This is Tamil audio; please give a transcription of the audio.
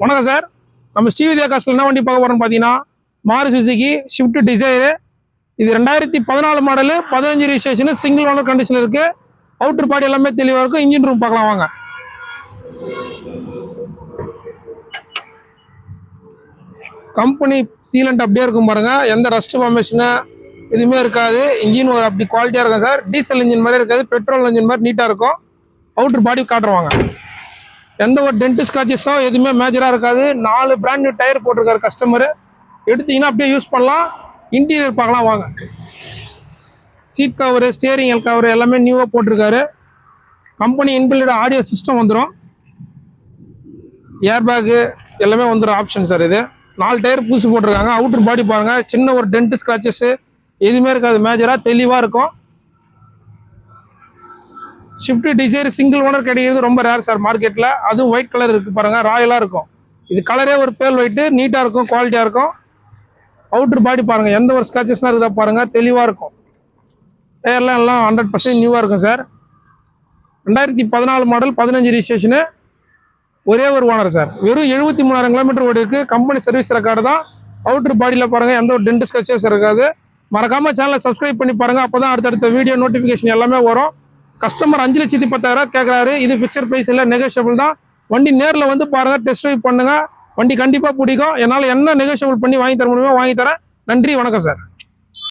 வணக்கம் சார். நம்ம ஸ்ரீவித்யா காசில் என்ன வண்டி பார்க்க போகிறோம்னு பார்த்தீங்கன்னா மாறு சுசுக்கு ஷிஃப்ட் டிசைரு இது ரெண்டாயிரத்தி பதினாலு மாடலு பதினஞ்சு ரிஜிஸ்ட்ரேஷனு சிங்கிள் ஓனர் கண்டிஷன் இருக்குது அவுட்ரு பாடி எல்லாமே தெளிவாக இருக்கும். இன்ஜின் ரூம் பார்க்கலாம் வாங்க. கம்பெனி சீலண்ட் அப்படியே இருக்கும் பாருங்கள் எந்த ரஸ்ட் ஃபார்மேஷனு எதுவுமே இருக்காது. இன்ஜின் ஒரு அப்படி குவாலிட்டியாக இருக்கும் சார். டீசல் இன்ஜின் மாதிரி இருக்காது. பெட்ரோல் இன்ஜின் மாதிரி நீட்டாக இருக்கும். அவுட்ரு பாடி காட்டுருவாங்க எந்த ஒரு டென்ட் ஸ்க்ராச்சஸோ எதுவுமே மேஜராக இருக்காது. நாலு பிராண்ட் நியூ டயர் போட்டிருக்காரு கஸ்டமரு எடுத்தீங்கன்னா அப்படியே யூஸ் பண்ணலாம். இன்டீரியர் பார்க்கலாம் வாங்க. சீட் கவரு ஸ்டியரிங் எல் கவரு எல்லாமே நியூவாக போட்டிருக்காரு. கம்பெனி இன்பில்டு ஆடியோ சிஸ்டம் வந்துடும் ஏர் பேக்கு எல்லாமே வந்துடும் ஆப்ஷன் சார் இது. நாலு டயர் பூசி போட்டிருக்காங்க. அவுட்டர் பாடி பாருங்கள் சின்ன ஒரு டென்ட் ஸ்க்ராச்சஸ்ஸு எதுவுமே இருக்காது. மேஜராக தெளிவாக இருக்கும். ஷிஃப்ட் டிசைர் சிங்கிள் ஓனர் கிடைக்கிறது ரொம்ப ரேர் சார் மார்க்கெட்டில் அதுவும் ஒயிட் கலர் இருக்குது பாருங்கள் ராயலாக இருக்கும். இது கலரே ஒரு பேல் ஒயிட்டு நீட்டாக இருக்கும் குவாலிட்டியாக இருக்கும். அவுட்ரு பாடி பாருங்கள் எந்த ஒரு ஸ்க்ராச்சஸ்லாம் இருக்குதா பாருங்கள் தெளிவாக இருக்கும். டயர்லாம் எல்லாம் ஹண்ட்ரட் பர்சன்ட் நியூவாக இருக்கும் சார் ரெண்டாயிரத்தி பதினாலு மாடல் பதினஞ்சு ரிஜிஸ்ட்ரேஷனு ஒரே ஒரு ஓனர் சார் வெறும் எழுபத்தி மூணாயிரம் கிலோமீட்டர் ஓடி இருக்குது கம்பெனி சர்வீஸ் ரெக்கார்டு தான். அவுட்ரு பாடியில் பாருங்கள் எந்த ஒரு டென்ட் ஸ்க்ரச்சஸ் இருக்காது. மறக்காமல் சேனலை சப்ஸ்கிரைப் பண்ணி பாருங்கள் அப்போ தான் அடுத்தடுத்த வீடியோ நோட்டிஃபிகேஷன் எல்லாமே வரும். கஸ்டமர் அஞ்சு லட்சத்தி பத்தாயிரம் கேட்குறாரு இது ஃபிக்ஸட் ப்ரைஸ் இல்லை நெகோஷியபிள் தான். வண்டி நேரில் வந்து பாருங்கள் டெஸ்ட் ட்ரைவ் பண்ணுங்கள் வண்டி கண்டிப்பாக பிடிக்கும். என்னால் என்ன நெகோஷியபிள் பண்ணி வாங்கி தர முடியுமோ வாங்கி தரேன். நன்றி வணக்கம் சார்